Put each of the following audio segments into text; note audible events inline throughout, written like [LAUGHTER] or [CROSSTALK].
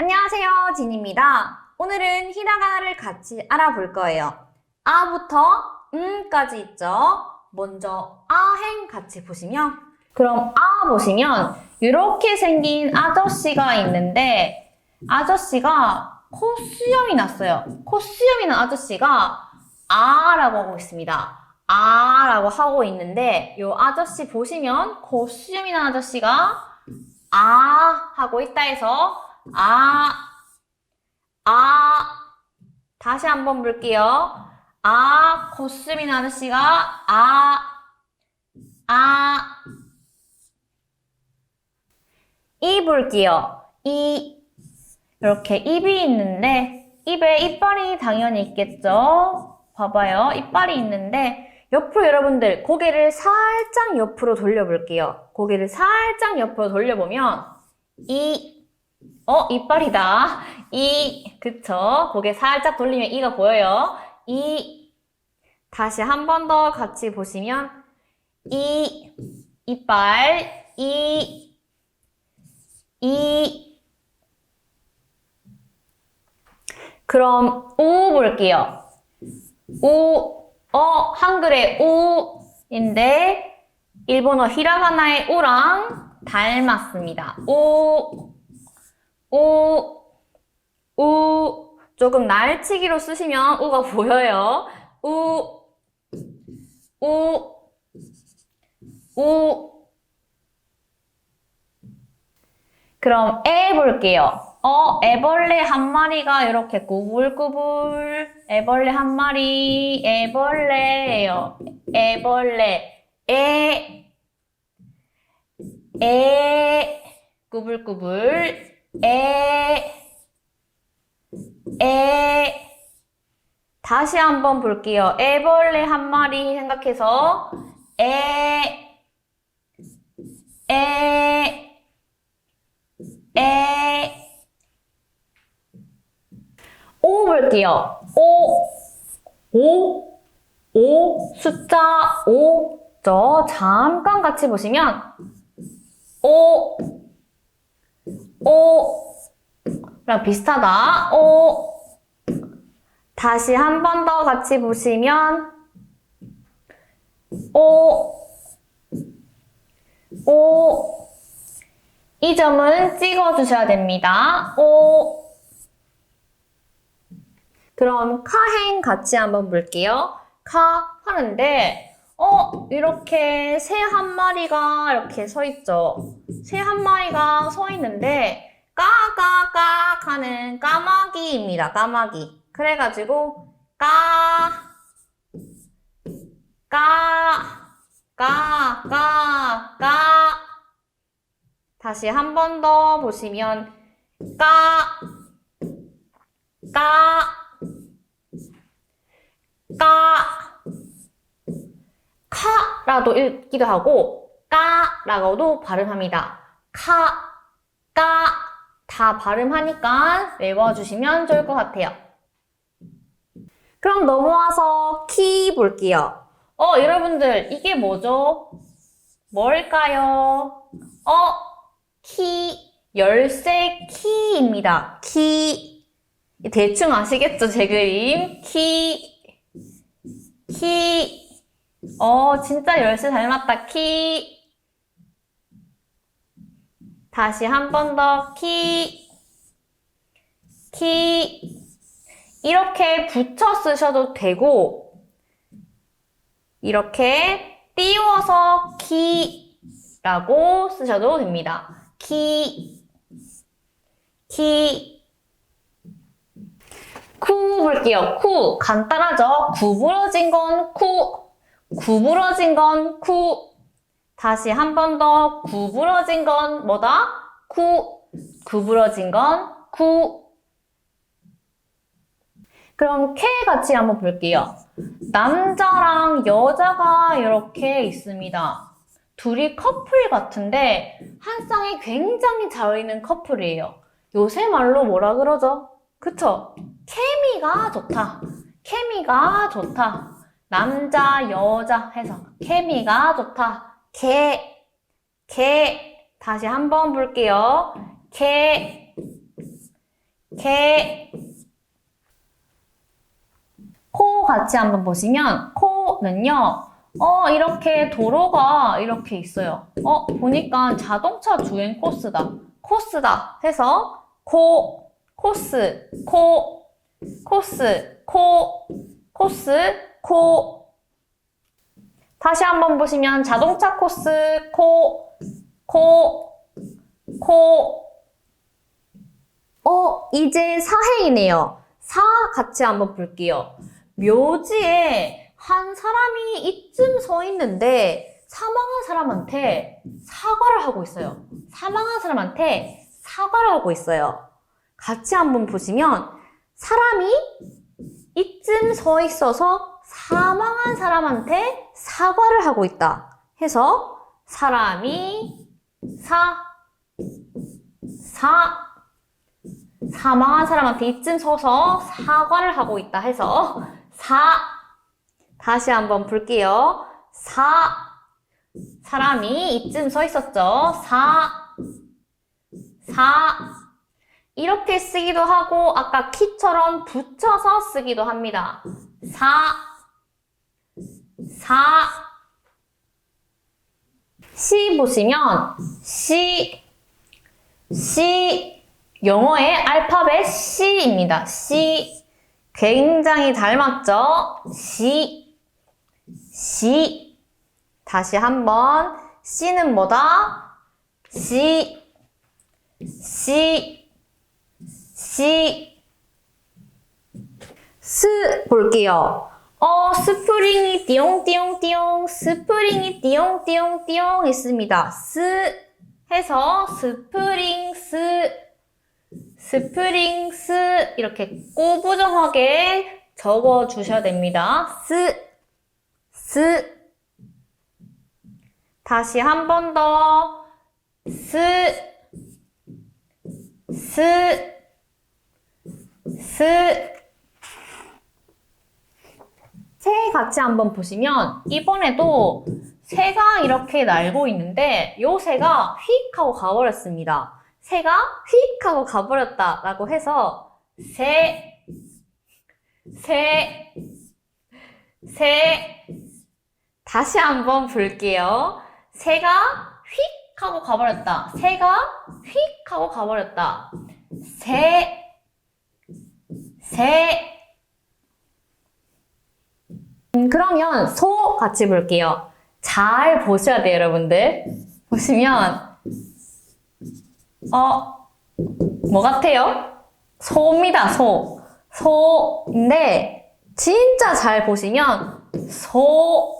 안녕하세요, 진입니다. 오늘은 히라가나를 같이 알아볼 거예요. 아부터 음까지 있죠. 먼저 아행 같이 보시면 그럼 아 보시면 이렇게 생긴 아저씨가 있는데 아저씨가 코수염이 났어요. 코수염이 난 아저씨가 아라고 하고 있습니다. 아라고 하고 있는데 이 아저씨 보시면 코수염이 난 아저씨가 아 하고 있다 해서 아, 아, 다시 한번 볼게요. 아, 코스미 나는 씨가 아, 아, 이 볼게요. 이, 이렇게 입이 있는데, 입에 이빨이 당연히 있겠죠? 봐봐요. 이빨이 있는데, 옆으로 여러분들 고개를 살짝 옆으로 돌려볼게요. 고개를 살짝 옆으로 돌려보면, 이, 어, 이빨이다. 이, 그쵸. 고개 살짝 돌리면 이가 보여요. 이, 다시 한 번 더 같이 보시면, 이, 이빨, 이, 이. 그럼, 우 볼게요. 우, 어, 한글의 우인데, 일본어 히라가나의 우랑 닮았습니다. 우, 우, 우, 조금 날치기로 쓰시면 우가 보여요. 우, 우, 우. 그럼 애 볼게요. 어, 애벌레 한 마리가 이렇게 꾸불꾸불. 애벌레 한 마리, 애벌레예요. 애벌레. 애, 애, 꾸불꾸불. 에, 에. 다시 한번 볼게요. 애벌레 한 마리 생각해서 에, 에, 에. 오 볼게요. 오, 오, 오, 숫자 오. 저 잠깐 같이 보시면 오, 오, 랑 비슷하다. 오. 다시 한 번 더 같이 보시면 오, 오. 이 점은 찍어 주셔야 됩니다. 오. 그럼 카행 같이 한번 볼게요. 카 하는데 어 이렇게 새 한 마리가 이렇게 서 있죠. 새 한 마리가 서 있는데 까까까 하는 까마귀입니다. 까마귀. 그래가지고 까, 까, 까, 까, 까. 다시 한 번 더 보시면 까, 까, 까, 카라도 읽기도 하고 까라고도 발음합니다. 카, 까, 다 발음하니까 외워주시면 좋을 것 같아요. 그럼 넘어와서 키 볼게요. 어, 여러분들, 이게 뭐죠? 뭘까요? 어, 키, 열쇠 키입니다. 키. 대충 아시겠죠? 제 그림. 키, 키. 어, 진짜 열쇠 닮았다. 키. 다시 한 번 더. 키. 키. 이렇게 붙여 쓰셔도 되고, 이렇게 띄워서 키라고 쓰셔도 됩니다. 키. 키. 쿠 볼게요. 쿠. 간단하죠? 구부러진 건 쿠. 구부러진 건 쿠. 다시 한 번 더 구부러진 건 뭐다? 쿠. 구부러진 건 쿠. 그럼 K 같이 한번 볼게요. 남자랑 여자가 이렇게 있습니다. 둘이 커플 같은데 한 쌍이 굉장히 잘 어울리는 커플이에요. 요새 말로 뭐라 그러죠? 그쵸? 케미가 좋다. 케미가 좋다. 남자, 여자 해서 케미가 좋다. 개, 개. 다시 한번 볼게요. 개, 개. 코 같이 한번 보시면 코는요. 어 이렇게 도로가 이렇게 있어요. 어 보니까 자동차 주행 코스다. 코스다 해서 코 코스 코 코스 코 코스 코 다시 한번 보시면 자동차 코스 코 코, 코. 어, 이제 사행이네요. 사 같이 한번 볼게요. 묘지에 한 사람이 이쯤 서 있는데 사망한 사람한테 사과를 하고 있어요. 사망한 사람한테 사과를 하고 있어요. 같이 한번 보시면 사람이 이쯤 서 있어서 사망한 사람한테 사과를 하고 있다. 해서 사람이 사, 사, 사망한 사람한테 이쯤 서서 사과를 하고 있다 해서 사, 다시 한번 볼게요. 사, 사람이 이쯤 서 있었죠. 사, 사, 이렇게 쓰기도 하고 아까 키처럼 붙여서 쓰기도 합니다. 사, 사, 시 보시면 시, 시, 영어의 알파벳 C입니다. C. 굉장히 닮았죠? 시, 시. 다시 한번. C는 뭐다? 시, 시, 시. 스 볼게요. 어, 스프링이 띠용띠용띠용, 스프링이 띠용띠용띠용 있습니다. 스 해서 스프링스, 스프링스 이렇게 꼬부정하게 적어 주셔야 됩니다. 스, 스. 다시 한 번 더. 스, 스, 스. 새 같이 한번 보시면 이번에도 새가 이렇게 날고 있는데 요 새가 휙 하고 가버렸습니다. 새가 휙 하고 가버렸다 라고 해서 새, 새, 새 다시 한번 볼게요. 새가 휙 하고 가버렸다. 새가 휙 하고 가버렸다. 새, 새, 음, 그러면 소 같이 볼게요. 잘 보셔야 돼요, 여러분들. 보시면, 어, 뭐 같아요? 소입니다, 소. 소인데, 진짜 잘 보시면, 소,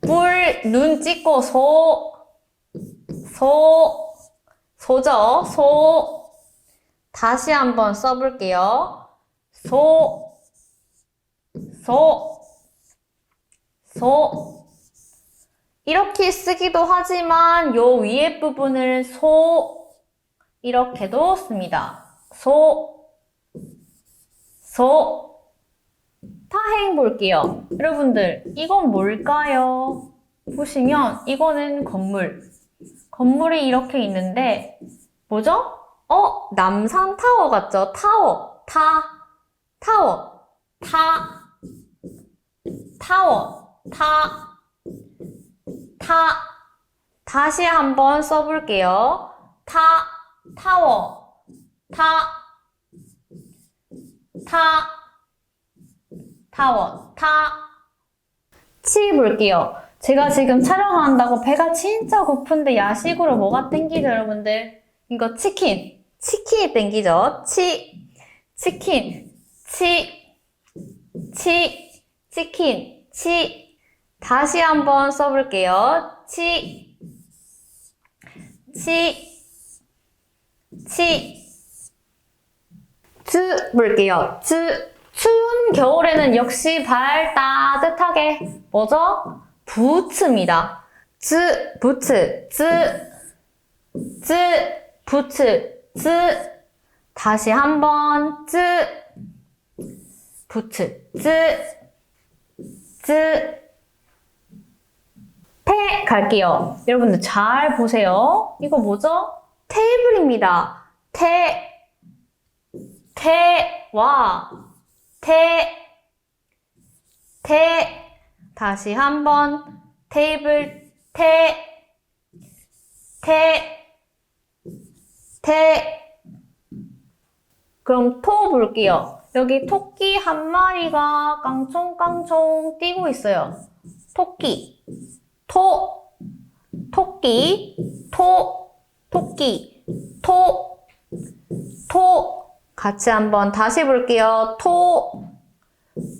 뿔, 눈 찍고 소, 소, 소죠, 소. 다시 한번 써볼게요. 소, 소, 소. 이렇게 쓰기도 하지만 요 위에 부분을 소 이렇게도 씁니다. 소, 소. 타행 볼게요. 여러분들, 이건 뭘까요? 보시면 이거는 건물. 건물이 이렇게 있는데 뭐죠? 어, 남산 타워 같죠? 타워, 타, 타워, 타, 타워, 타, 타. 다시 한번 써볼게요. 타, 타워, 타, 타, 타워, 타. 치 볼게요. 제가 지금 촬영한다고 배가 진짜 고픈데 야식으로 뭐가 땡기죠, 여러분들? 이거 치킨. 치킨이 땡기죠? 치, 치킨, 치, 치, 치킨, 치. 다시 한번 써볼게요. 치, 치, 치. 츠 볼게요. 츠. 추운 겨울에는 역시 발 따뜻하게 뭐죠? 부츠입니다. 츠, 부츠, 츠, 츠, 부츠, 츠. 다시 한번 츠, 부츠, 츠, 츠. 테 갈게요. 여러분들 잘 보세요. 이거 뭐죠? 테이블입니다. 테, 태와 태, 태. 다시 한번 테이블 태, 태, 태. 그럼 토 볼게요. 여기 토끼 한 마리가 깡총깡총 뛰고 있어요. 토끼, 토, 토끼, 토, 토끼, 토, 토. 같이 한번 다시 볼게요. 토,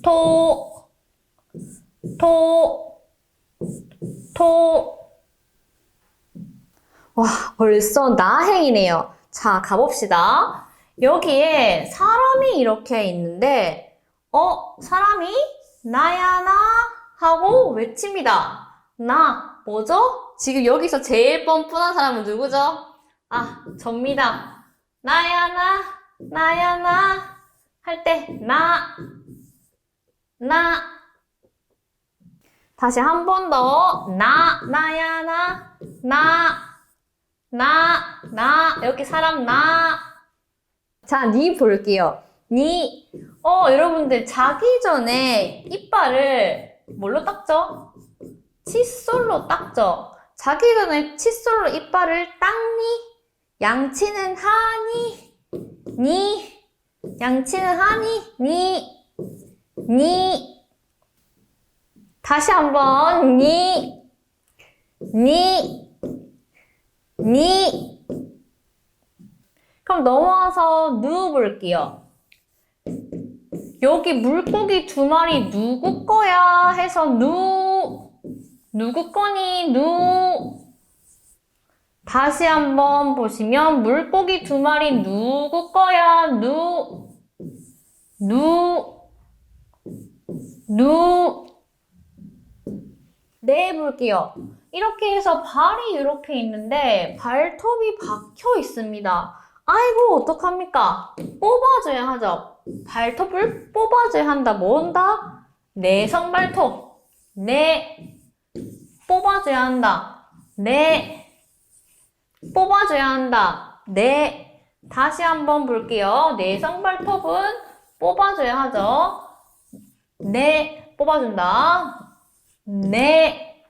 토, 토, 토. 와, 벌써 나행이네요. 자, 가봅시다. 여기에 사람이 이렇게 있는데, 어, 사람이 나야, 나 하고 외칩니다. 나, 뭐죠? 지금 여기서 제일 뻔뻔한 사람은 누구죠? 아, 접니다. 나야, 나, 나야, 나. 할 때, 나, 나. 다시 한 번 더. 나, 나야, 나, 나, 나, 나. 여기 사람 나. 자, 니 볼게요. 니. 어, 여러분들 자기 전에 이빨을 뭘로 닦죠? 칫솔로 닦죠. 자기 전에 칫솔로 이빨을 닦니? 양치는 하니? 니? 양치는 하니? 니? 니? 다시 한번 니? 니? 니? 그럼 넘어와서 누 볼게요. 여기 물고기 두 마리 누구 거야? 해서 누 누구 거니? 누 다시 한번 보시면 물고기 두 마리 누구 거야? 누 누 누 네, 볼게요. 이렇게 해서 발이 이렇게 있는데 발톱이 박혀 있습니다. 아이고, 어떡합니까? 뽑아줘야 하죠. 발톱을 뽑아줘야 한다. 뭐 한다? 내성 발톱. 네. 뽑아줘야 한다. 네. 뽑아줘야 한다. 네. 다시 한번 볼게요. 내성 발톱은 뽑아줘야 하죠. 네. 뽑아준다. 네.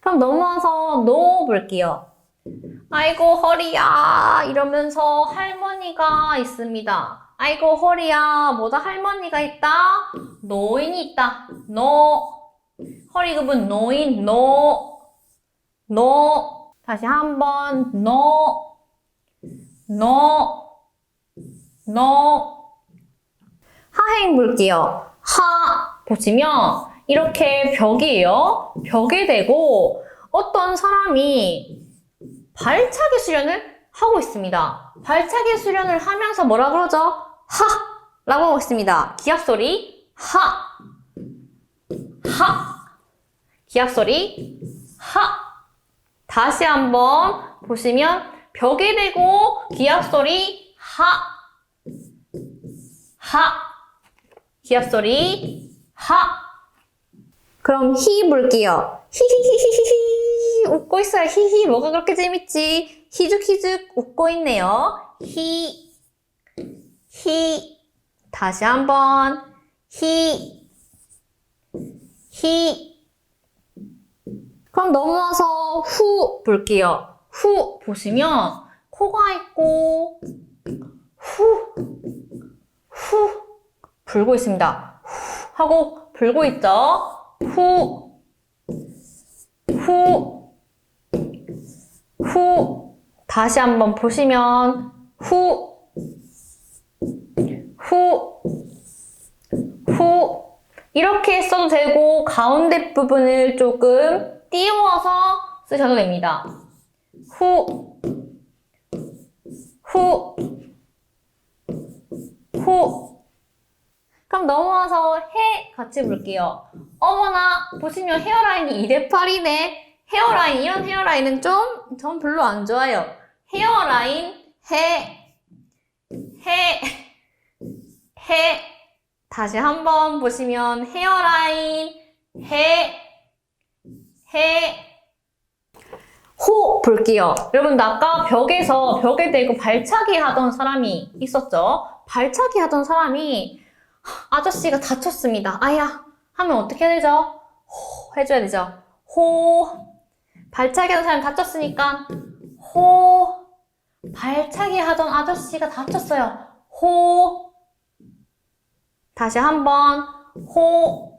그럼 넘어와서 노 볼게요. 아이고 허리야 이러면서 할머니가 있습니다. 아이고 허리야 뭐다 할머니가 있다? 노인이 있다. 노 허리급은 노인 노 노. 다시 한번 노 노 노. 하행 볼게요. 하 보시면 이렇게 벽이에요. 벽에 대고 어떤 사람이 발차기 수련을 하고 있습니다. 발차기 수련을 하면서 뭐라 그러죠? 하! 라고 하고 있습니다. 기합 소리 하! 하! 기합 소리 하! 다시 한번 보시면 벽에 대고 기합 소리 하! 하! 기합 소리 하! 그럼 히 볼게요. 히히히히히히 웃고 있어요. 히히 뭐가 그렇게 재밌지? 희죽희죽 웃고 있네요. 히, 히. 다시 한번 히, 히. 그럼 넘어와서 후 볼게요. 후 보시면 코가 있고 후, 후 불고 있습니다. 후 하고 불고 있죠. 후, 후, 후. 다시 한번 보시면 후, 후, 후. 이렇게 써도 되고 가운데 부분을 조금 띄워서 쓰셔도 됩니다. 후, 후, 후. 그럼 넘어와서 해 같이 볼게요. 어머나 보시면 헤어라인이 2대 8이네. 헤어라인 이런 헤어라인은 좀 전 별로 안 좋아요. 헤어라인 해, 해, 해. 다시 한번 보시면 헤어라인 해, 해. 호 볼게요. 여러분들 아까 벽에서 벽에 대고 발차기 하던 사람이 있었죠? 발차기 하던 사람이 아저씨가 다쳤습니다. 아야 하면 어떻게 해야 되죠? 호 해줘야 되죠. 호 발차기 하던 사람이 다쳤으니까 호 발차기 하던 아저씨가 다쳤어요. 호 다시 한번 호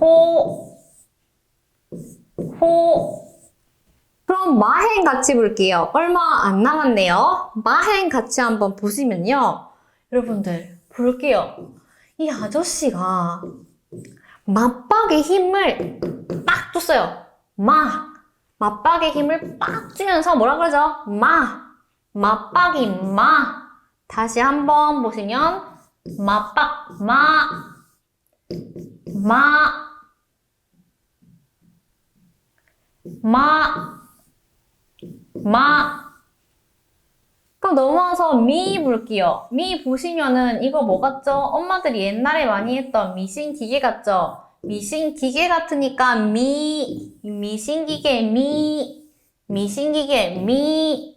호, 호. 그럼 마행 같이 볼게요. 얼마 안 남았네요. 마행 같이 한번 보시면요. 여러분들, 볼게요. 이 아저씨가 맞박의 힘을 빡 줬어요. 마. 맞박의 힘을 빡 주면서 뭐라 그러죠? 마. 맞박이 마. 다시 한번 보시면 맞박 마. 마, 마, 마. 그럼 넘어와서 미 볼게요. 미 보시면은 이거 뭐 같죠? 엄마들이 옛날에 많이 했던 미신 기계 같죠? 미신 기계 같으니까 미, 미신 기계 미, 미신 기계 미.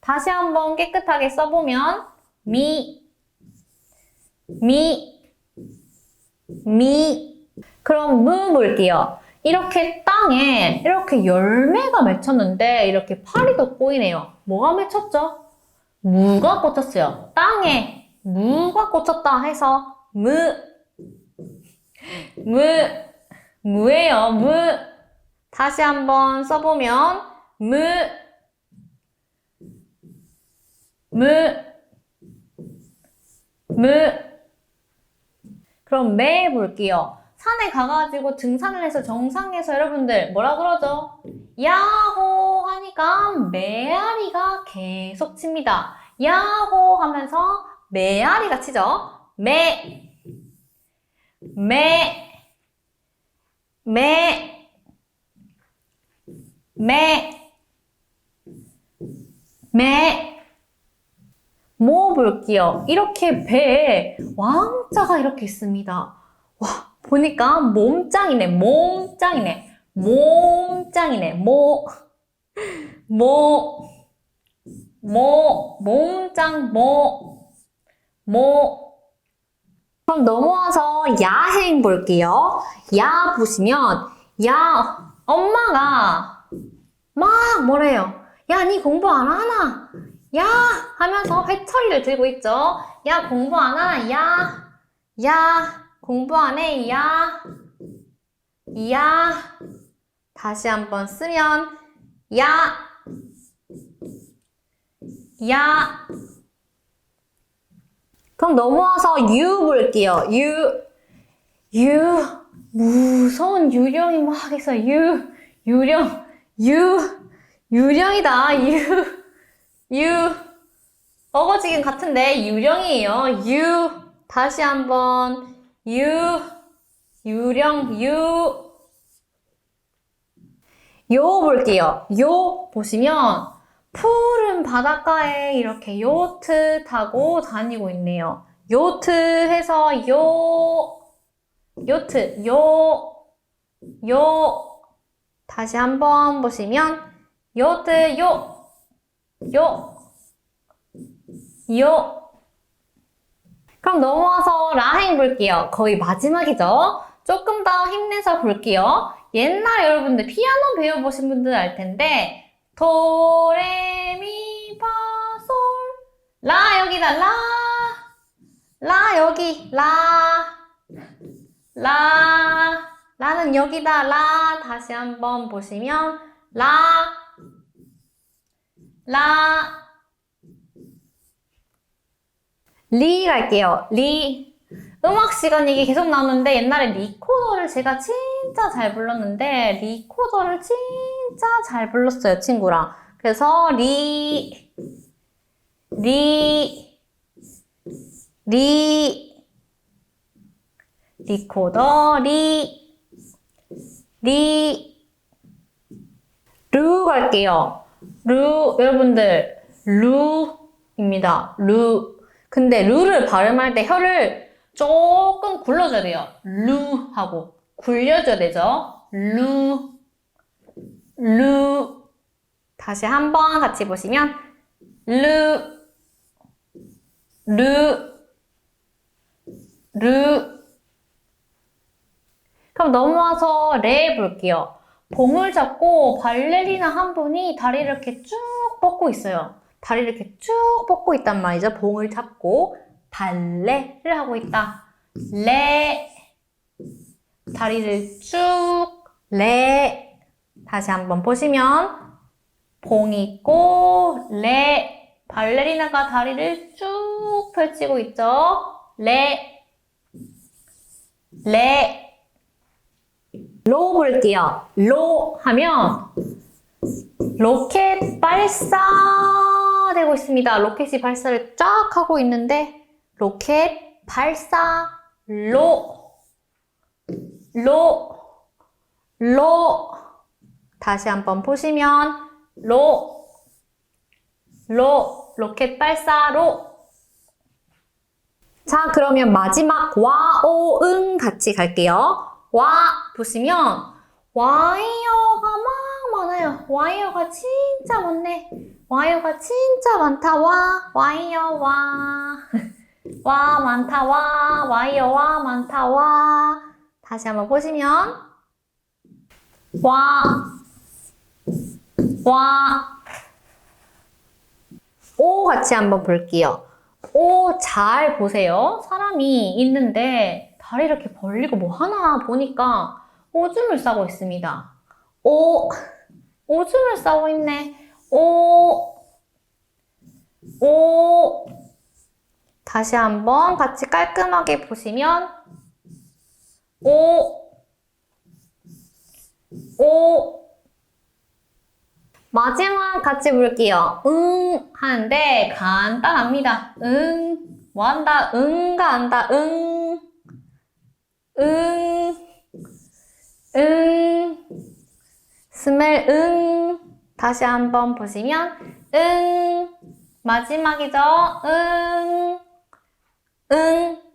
다시 한번 깨끗하게 써보면 미, 미, 미. 그럼 무 볼게요. 이렇게 땅에 이렇게 열매가 맺혔는데 이렇게 파리도 꼬이네요. 뭐가 맺혔죠? 무가 꽂혔어요. 땅에 무가 꽂혔다 해서 무. 무. 무예요. 무. 다시 한번 써보면 무. 무. 무. 그럼 매 볼게요. 산에 가가지고 등산을 해서 정상에서 여러분들 뭐라 그러죠? 야호 하니까 메아리가 계속 칩니다. 야호 하면서 메아리가 치죠. 매, 매, 매, 매, 매. 뭐 볼게요. 이렇게 배에 왕자가 이렇게 있습니다. 와, 보니까 몸짱이네, 몸짱이네, 몸짱이네, 모, 모, 모, 몸짱, 모, 모. 그럼 넘어와서 야행 볼게요. 야 보시면, 야, 엄마가 막 뭐래요? 야, 니 공부 안 하나? 야! 하면서 회초리를 들고 있죠. 야, 공부 안 하나? 야! 야! 공부 안 해? 야! 야! 다시 한번 쓰면, 야! 야! 그럼 넘어와서 유 볼게요. 유. 유. 무서운 유령이 막 있어. 유. 유령. 유. 유령이다. 유. 유. 어거지긴 같은데 유령이에요. 유. 다시 한번 유. 유령 유. 요 볼게요. 요 보시면 푸른 바닷가에 이렇게 요트 타고 다니고 있네요. 요트 해서 요 요트 요 요. 다시 한번 보시면 요트 요 요, 요. 그럼 넘어와서 라행 볼게요. 거의 마지막이죠? 조금 더 힘내서 볼게요. 옛날 여러분들 피아노 배워보신 분들 알 텐데, 도, 레, 미, 파, 솔. 라, 여기다, 라. 라, 여기, 라. 라. 라는 여기다, 라. 다시 한번 보시면, 라. 라. 리 갈게요. 리. 음악 시간 이게 계속 나오는데 옛날에 리코더를 제가 진짜 잘 불렀는데 리코더를 진짜 잘 불렀어요, 친구랑. 그래서 리, 리, 리, 리코더, 리, 리, 루 갈게요. 루, 여러분들, 루입니다. 루. 근데 루를 발음할 때 혀를 조금 굴러줘야 돼요. 루 하고 굴려줘야 되죠. 루, 루. 다시 한번 같이 보시면 루, 루, 루. 그럼 넘어와서 레 볼게요. 봉을 잡고 발레리나 한 분이 다리를 이렇게 쭉 뻗고 있어요. 다리를 이렇게 쭉 뻗고 있단 말이죠. 봉을 잡고 발레를 하고 있다. 레. 다리를 쭉, 레. 다시 한번 보시면 봉 있고, 레. 발레리나가 다리를 쭉 펼치고 있죠. 레. 레. 로 볼게요. 로 하면 로켓 발사 되고 있습니다. 로켓이 발사를 쫙 하고 있는데 로켓 발사 로. 로. 로. 다시 한번 보시면 로. 로. 로켓 발사로. 자, 그러면 마지막 와, 오, 응 같이 갈게요. 와, 보시면 와이어가 막 많아요. 와이어가 진짜 많네. 와이어가 진짜 많다. 와, 와이어, 와. [LAUGHS] 와, 많다. 와, 와이어, 와, 많다. 와. 다시 한번 보시면 와, 와. 오 같이 한번 볼게요. 오, 잘 보세요. 사람이 있는데 다리 이렇게 벌리고 뭐 하나 보니까 오줌을 싸고 있습니다. 오, 오줌을 싸고 있네. 오, 오. 다시 한번 같이 깔끔하게 보시면 오, 오. 마지막 같이 볼게요. 응 하는데 간단합니다. 응, 뭐 한다? 응가 한다. 응, 응, 응. 스멜 응. 다시 한번 보시면 응. 마지막이죠. 응, 응.